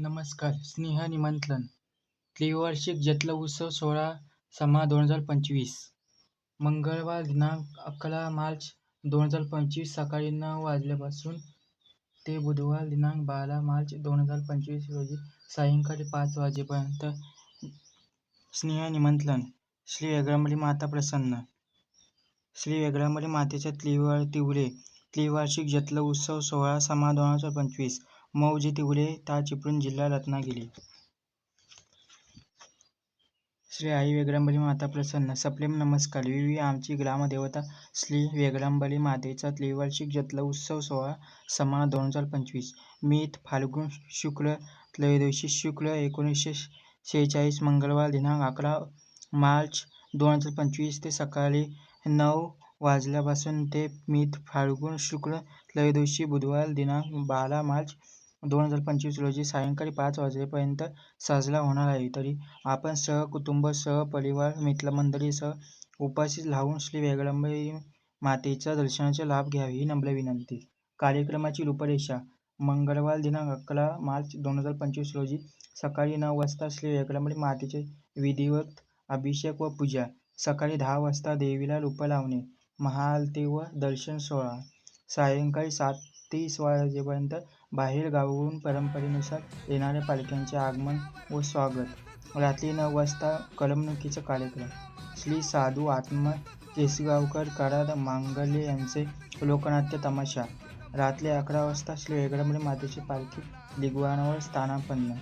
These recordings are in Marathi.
नमस्कार स्नेह निमंत्रण. त्रिवार्षिक जत्रोत्सव सोहळा समा दोन हजार पंचवीस. मंगळवार दिनांक अकरा मार्च दोन हजार पंचवीस सकाळी नऊ वाजल्यापासून ते बुधवार दिनांक बारा मार्च दोन हजार पंचवीस रोजी सायंकाळी पाच वाजेपर्यंत. स्नेह निमंत्रण. श्री वेगळामली माता प्रसन्न. श्री वेगळामली मातेच्या त्रिवार तिवरे. त्रिवार्षिक जत्रोत्सव सोहळा समा दोन हजार पंचवीस. मौजे तिवरे ता चिपळूण जिल्हा रत्नागिरी. श्री आई वेगळंबली माता प्रसन्न सप्रेम नमस्कार. विवी आमची ग्रामदेवता श्री वेगळंबली मातेचा त्रिवार्षिक जत्रोत्सव सोहळा समा दोन हजार पंचवीस. मीत फाल्गुन शुक्ल त्रयोदशी शुक्ल एकोणीसशे शेहेचाळीस मंगळवार दिनांक अकरा मार्च दोन हजार पंचवीस ते सकाळी नऊ वाजल्यापासून ते मीत फाल्गुन शुक्ल त्रयोदशी बुधवार दिनांक बारा मार्च दोन हजार पंचवीस रोजी सायंकाळी पाच वाजेपर्यंत साजरा होणार आहे. तरी आपण सहकुटुंब सहपरिवार मित्रमंडळीसह उपस्थित राहून श्री वेंगळांबली मातेच्या दर्शनाचा लाभ घ्यावा ही नम्र विनंती. कार्यक्रमाची रूपरेषा मंगळवार दिनांक अकरा मार्च दोन हजार पंचवीस रोजी सकाळी नऊ वाजता श्री वेंगळांबली मातेचे विधिवत अभिषेक व पूजा सकाळी दहा वाजता देवीला रूप लावणे महाआरती व दर्शन सोहळा सायंकाळी सात तीस वाजेपर्यंत बाहेरगावाहून परंपरेनुसार येणाऱ्या पालख्यांचे आगमन व स्वागत. रात्री नऊ वाजता करमणुकीचा कार्यक्रम. श्री साधू आत्मा केसगावकर कराड मांगले यांचे लोकनाट्य तमाशा. रात्री अकरा वाजता श्री वेंगळांबली मातेची पालखी दिग्वाणावर स्थानापन्न.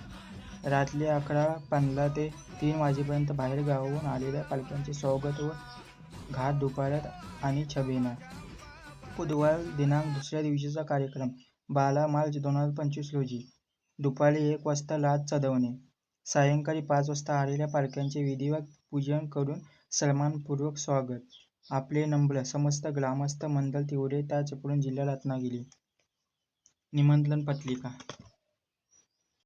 रात्री अकरा पंधरा ते तीन वाजेपर्यंत बाहेरगावावरून आलेल्या पालख्यांचे स्वागत व घाट दुपारात आणि छबिना. बुधवार दिनांक दुसऱ्या दिवशीचा कार्यक्रम. बारा मार्च दोन हजार पंचवीस रोजी. दुपारी एक वाजता लाद चढवणे. सायंकाळी पाच वाजता आलेल्या पालख्यांचे विधिवत पूजन करून सन्मानपूर्वक स्वागत. आपले नम्र समस्त ग्रामस्थ मंडळ तिवरे त्या चिपळूण जिल्हा रत्नागिरी. निमंत्रण पत्रिका.